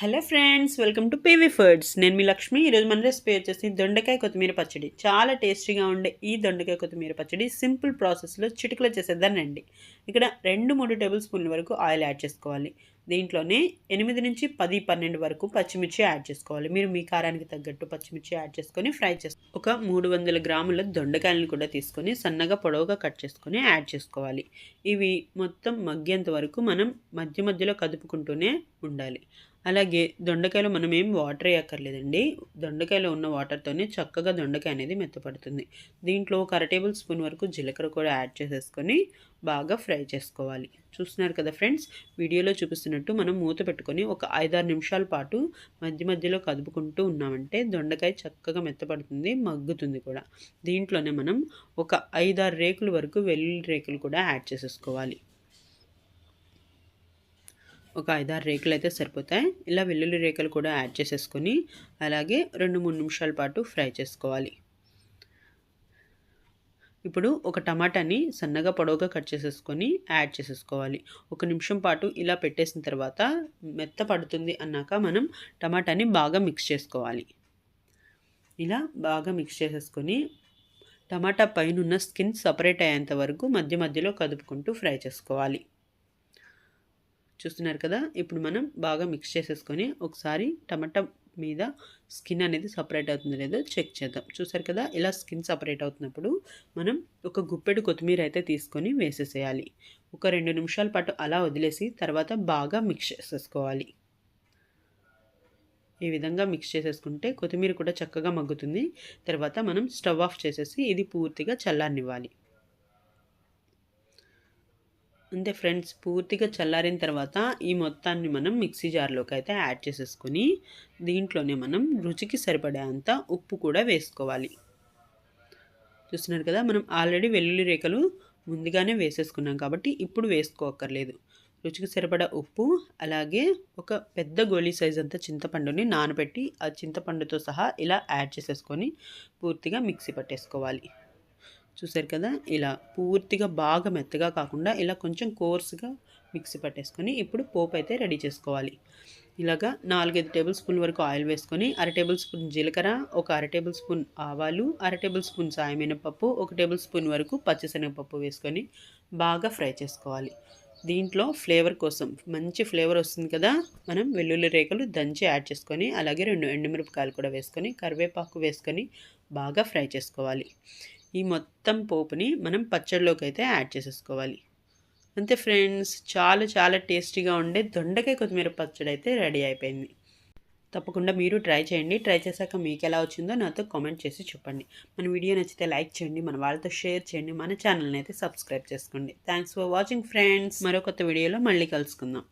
Hello friends welcome to PV foods. నేను మీ లక్ష్మి. ఈరోజు మన రెసిపీ వచ్చేసి దొండకాయ కొత్తిమీర పచ్చడి. చాలా టేస్టీగా ఉండే ఈ దొండకాయ కొత్తిమీర పచ్చడి సింపుల్ ప్రాసెస్లో చిటికలో చేసేద్దానండి. ఇక్కడ రెండు మూడు టేబుల్ స్పూన్ల వరకు ఆయిల్ యాడ్ చేసుకోవాలి. దీంట్లోనే ఎనిమిది నుంచి పది పన్నెండు వరకు పచ్చిమిర్చి యాడ్ చేసుకోవాలి. మీరు మీ కారానికి తగ్గట్టు పచ్చిమిర్చి యాడ్ చేసుకొని ఫ్రై చేసుకోవాలి ఒక మూడు వందల గ్రాముల దొండకాయలను కూడా తీసుకొని సన్నగా పొడవుగా కట్ చేసుకొని యాడ్ చేసుకోవాలి. ఇవి మొత్తం మగ్గేంత వరకు మనం మధ్య మధ్యలో కదుపుకుంటూనే ఉండాలి. అలాగే దొండకాయలో మనం ఏం వాటర్ వేయక్కర్లేదండి. దొండకాయలో ఉన్న వాటర్తోనే చక్కగా దొండకాయ అనేది మెత్తపడుతుంది. దీంట్లో ఒక అర టేబుల్ స్పూన్ వరకు జీలకర్ర కూడా యాడ్ చేసేసుకొని బాగా ఫ్రై చేసుకోవాలి. చూస్తున్నారు కదా ఫ్రెండ్స్ వీడియోలో చూపిస్తున్నట్టు మనం మూత పెట్టుకొని ఒక ఐదారు నిమిషాల పాటు మధ్య మధ్యలో కదుపుకుంటూ ఉన్నామంటే దొండకాయ చక్కగా మెత్తపడుతుంది మగ్గుతుంది కూడా. దీంట్లోనే మనం ఒక ఐదారు రేకుల వరకు వెల్లుల్లి రేకులు కూడా యాడ్ చేసేసుకోవాలి. ఒక ఐదారు రేకులు అయితే సరిపోతాయి. ఇలా వెల్లుల్లి రేకులు కూడా యాడ్ చేసేసుకొని అలాగే రెండు మూడు నిమిషాల పాటు ఫ్రై చేసుకోవాలి. ఇప్పుడు ఒక టమాటాని సన్నగా పొడవుగా కట్ చేసేసుకొని యాడ్ చేసేసుకోవాలి. ఒక నిమిషం పాటు ఇలా పెట్టేసిన తర్వాత మెత్త పడుతుంది అన్నాక మనం టమాటాని బాగా మిక్స్ చేసుకోవాలి. ఇలా బాగా మిక్స్ చేసేసుకొని టమాటా పైన స్కిన్ సపరేట్ అయ్యేంత వరకు మధ్య మధ్యలో కదుపుకుంటూ ఫ్రై చేసుకోవాలి. చూస్తున్నారు కదా ఇప్పుడు మనం బాగా మిక్స్ చేసేసుకొని ఒకసారి టమాటా మీద స్కిన్ అనేది సపరేట్ అవుతుందో లేదో చెక్ చేద్దాం. చూసారు కదా ఇలా స్కిన్ సపరేట్ అవుతున్నప్పుడు మనం ఒక గుప్పెడు కొత్తిమీర అయితే తీసుకొని వేసేసేయాలి. ఒక రెండు నిమిషాల పాటు అలా వదిలేసి తర్వాత బాగా మిక్స్ చేసేసుకోవాలి. ఈ విధంగా మిక్స్ చేసేసుకుంటే కొత్తిమీర కూడా చక్కగా మగ్గుతుంది. తర్వాత మనం స్టవ్ ఆఫ్ చేసేసి ఇది పూర్తిగా చల్లారనివ్వాలి. అంతే ఫ్రెండ్స్ పూర్తిగా చల్లారిన తర్వాత ఈ మొత్తాన్ని మనం మిక్సీ జార్లోకి అయితే యాడ్ చేసేసుకొని దీంట్లోనే మనం రుచికి సరిపడే అంత ఉప్పు కూడా వేసుకోవాలి. చూస్తున్నారు కదా మనం ఆల్రెడీ వెల్లుల్లి రేఖలు ముందుగానే వేసేసుకున్నాం కాబట్టి ఇప్పుడు వేసుకోక్కర్లేదు. రుచికి సరిపడా ఉప్పు అలాగే ఒక పెద్ద గోళీ సైజ్ అంత చింతపండుని నానబెట్టి ఆ చింతపండుతో సహా ఇలా యాడ్ చేసేసుకొని పూర్తిగా మిక్సీ పట్టేసుకోవాలి. చూసారు కదా? ఇలా పూర్తిగా బాగా మెత్తగా కాకుండా ఇలా కొంచెం కోర్స్గా మిక్సీ పట్టేసుకొని ఇప్పుడు పోపు అయితే రెడీ చేసుకోవాలి. ఇలాగా నాలుగైదు టేబుల్ స్పూన్ వరకు ఆయిల్ వేసుకొని అర టేబుల్ స్పూన్ జీలకర్ర ఒక అర టేబుల్ స్పూన్ ఆవాలు అర టేబుల్ స్పూన్ సాయమినపప్పు ఒక టేబుల్ స్పూన్ వరకు పచ్చిశనగపప్పు వేసుకొని బాగా ఫ్రై చేసుకోవాలి. దీంట్లో ఫ్లేవర్ కోసం మంచి ఫ్లేవర్ వస్తుంది కదా? మనం వెల్లుల్లి రేకలు దంచి యాడ్ చేసుకొని అలాగే రెండు ఎండుమిరపకాయలు కూడా వేసుకొని కరివేపాకు వేసుకొని బాగా ఫ్రై చేసుకోవాలి. ఈ మొత్తం పోపుని మనం పచ్చడిలోకి అయితే యాడ్ చేసేసుకోవాలి. అంతే ఫ్రెండ్స్ చాలా చాలా టేస్టీగా ఉండే దొండకాయ కొత్తిమీర పచ్చడి అయితే రెడీ అయిపోయింది. తప్పకుండా మీరు ట్రై చేయండి. ట్రై చేశాక మీకు ఎలా వచ్చిందో నాతో కామెంట్ చేసి చెప్పండి. మన వీడియో నచ్చితే లైక్ చేయండి మన వాళ్ళతో షేర్ చేయండి మన ఛానల్ని అయితే సబ్స్క్రైబ్ చేసుకోండి. Thanks for watching friends. మరో కొత్త వీడియోలో మళ్ళీ కలుసుకుందాం.